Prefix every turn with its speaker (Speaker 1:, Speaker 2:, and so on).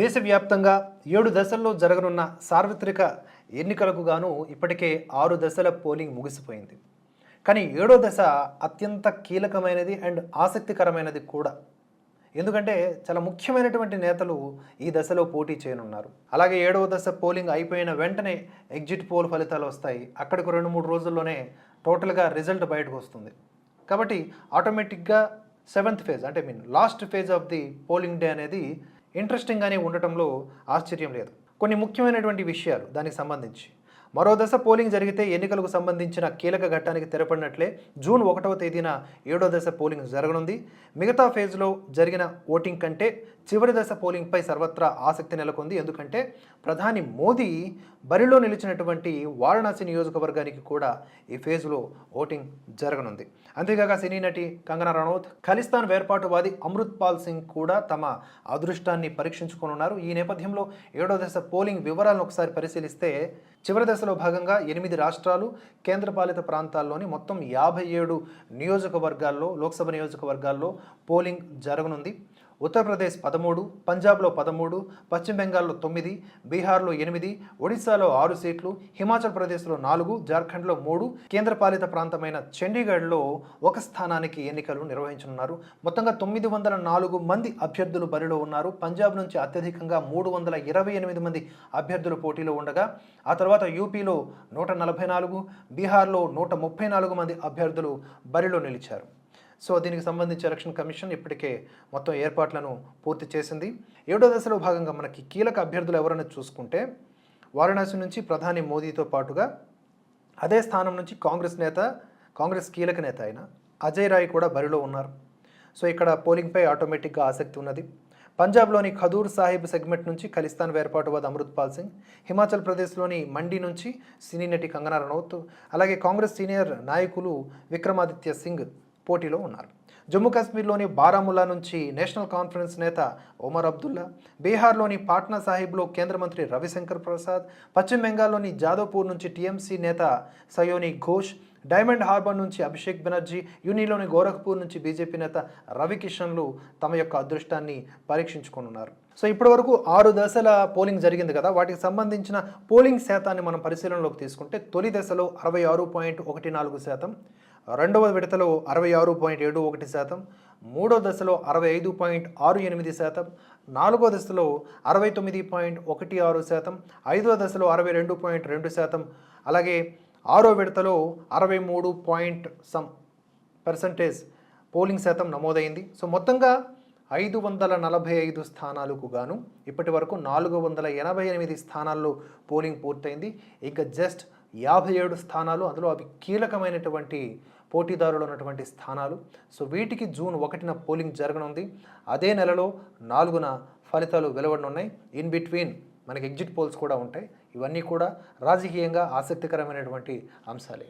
Speaker 1: దేశవ్యాప్తంగా ఏడు దశల్లో జరగనున్న సార్వత్రిక ఎన్నికలకు గాను ఇప్పటికే ఆరు దశల పోలింగ్ ముగిసిపోయింది. కానీ ఏడో దశ అత్యంత కీలకమైనది అండ్ ఆసక్తికరమైనది కూడా. ఎందుకంటే చాలా ముఖ్యమైనటువంటి నేతలు ఈ దశలో పోటీ చేయనున్నారు. అలాగే ఏడవ దశ పోలింగ్ అయిపోయిన వెంటనే ఎగ్జిట్ పోల్ ఫలితాలు వస్తాయి. అక్కడికి రెండు మూడు రోజుల్లోనే టోటల్గా రిజల్ట్ బయటకు వస్తుంది. కాబట్టి ఆటోమేటిక్గా సెవెంత్ ఫేజ్ అంటే mean last phase of the polling day అనేది ఇంట్రెస్టింగ్గానే ఉండటంలో ఆశ్చర్యం లేదు. కొన్ని ముఖ్యమైనటువంటి విషయాలు దానికి సంబంధించి. మరో దశ పోలింగ్ జరిగితే ఎన్నికలకు సంబంధించిన కీలక ఘట్టానికి తెరపడినట్లే జూన్ ఒకటవ తేదీన ఏడో దశ పోలింగ్ జరగనుంది. మిగతా ఫేజ్లో జరిగిన ఓటింగ్ కంటే చివరి దశ పోలింగ్పై సర్వత్రా ఆసక్తి నెలకొంది. ఎందుకంటే ప్రధాని మోదీ బరిలో నిలిచినటువంటి వారణాసి నియోజకవర్గానికి కూడా ఈ ఫేజ్లో ఓటింగ్ జరగనుంది. అంతేకాక సినీ నటి కంగనా రనౌత్ ఖలిస్తాన్ వేర్పాటువాది అమృత్ పాల్ సింగ్ కూడా తమ అదృష్టాన్ని పరీక్షించుకోనున్నారు. ఈ నేపథ్యంలో ఏడో దశ పోలింగ్ వివరాలను ఒకసారి పరిశీలిస్తే చివరి దశలో భాగంగా ఎనిమిది రాష్ట్రాలు కేంద్రపాలిత ప్రాంతాల్లోని మొత్తం యాభై ఏడు నియోజకవర్గాల్లో లోక్సభ నియోజకవర్గాల్లో పోలింగ్ జరగనుంది. ఉత్తరప్రదేశ్ పదమూడు పంజాబ్లో పదమూడు పశ్చిమ బెంగాల్లో తొమ్మిది బీహార్లో ఎనిమిది ఒడిశాలో ఆరు సీట్లు హిమాచల్ ప్రదేశ్లో నాలుగు జార్ఖండ్లో మూడు కేంద్రపాలిత ప్రాంతమైన చండీగఢ్లో ఒక స్థానానికి ఎన్నికలు నిర్వహించనున్నారు. మొత్తంగా తొమ్మిది వందల నాలుగు మంది అభ్యర్థులు బరిలో ఉన్నారు. పంజాబ్ నుంచి అత్యధికంగా మూడు వందల ఇరవై ఎనిమిది మంది అభ్యర్థులు పోటీలో ఉండగా ఆ తర్వాత యూపీలో నూట నలభై నాలుగు బీహార్లో నూట ముప్పై నాలుగు మంది అభ్యర్థులు బరిలో నిలిచారు. సో దీనికి సంబంధించి ఎలక్షన్ కమిషన్ ఇప్పటికే మొత్తం ఏర్పాట్లను పూర్తి చేసింది. ఏడో దశలో భాగంగా మనకి కీలక అభ్యర్థులు ఎవరైనా చూసుకుంటే వారణాసి నుంచి ప్రధాని మోదీతో పాటుగా అదే స్థానం నుంచి కాంగ్రెస్ నేత కాంగ్రెస్ కీలక నేత అయిన అజయ్ రాయ్ కూడా బరిలో ఉన్నారు. సో ఇక్కడ పోలింగ్పై ఆటోమేటిక్గా ఆసక్తి ఉన్నది. పంజాబ్లోని ఖదూర్ సాహిబ్ సెగ్మెంట్ నుంచి ఖలిస్తాన్ వేర్పాటువాద అమృత్పాల్ సింగ్ హిమాచల్ ప్రదేశ్లోని మండి నుంచి సినీ నటి కంగనా రనౌత్ అలాగే కాంగ్రెస్ సీనియర్ నాయకులు విక్రమాదిత్య సింగ్ పోటీలో ఉన్నారు. జమ్మూ కాశ్మీర్లోని బారాముల్లా నుంచి నేషనల్ కాన్ఫరెన్స్ నేత ఒమర్ అబ్దుల్లా బీహార్లోని పాట్నా సాహిబ్లో కేంద్ర మంత్రి రవిశంకర్ ప్రసాద్ పశ్చిమ బెంగాల్లోని జాదవ్పూర్ నుంచి టీఎంసీ నేత సయోని ఘోష్ డైమండ్ హార్బర్ నుంచి అభిషేక్ బెనర్జీ యూనిలోని గోరఖ్పూర్ నుంచి బీజేపీ నేత రవి కిషన్లు తమ యొక్క అదృష్టాన్ని పరీక్షించుకున్నారు సో ఇప్పటి వరకు ఆరు దశల పోలింగ్ జరిగింది కదా. వాటికి సంబంధించిన పోలింగ్ శాతాన్ని మనం పరిశీలనలోకి తీసుకుంటే తొలి దశలో అరవై ఆరు పాయింట్ ఒకటి నాలుగు శాతం రెండవ విడతలో అరవై ఆరు పాయింట్ ఏడు ఒకటి శాతం మూడో దశలో అరవై ఐదు పాయింట్ ఆరు ఎనిమిది శాతం నాలుగో దశలో అరవై తొమ్మిది పాయింట్ ఒకటి ఆరు శాతం ఐదో దశలో అరవై రెండు పాయింట్ రెండు శాతం అలాగే ఆరో విడతలో అరవై మూడు పాయింట్ సమ్ పర్సంటేజ్ పోలింగ్ శాతం నమోదైంది. సో మొత్తంగా ఐదు వందల నలభై ఐదు స్థానాలకు గాను ఇప్పటి వరకు నాలుగు వందల ఎనభై ఎనిమిది స్థానాల్లో పోలింగ్ పూర్తయింది. ఇంకా జస్ట్ యాభై ఏడు స్థానాలు అందులో అవి కీలకమైనటువంటి పోటీదారులు ఉన్నటువంటి స్థానాలు. సో వీటికి జూన్ ఒకటిన పోలింగ్ జరగనుంది. అదే నెలలో నాలుగున ఫలితాలు వెలువడనున్నాయి. ఇన్ బిట్వీన్ మనకి ఎగ్జిట్ పోల్స్ కూడా ఉంటాయి. ఇవన్నీ కూడా రాజకీయంగా ఆసక్తికరమైనటువంటి అంశాలే.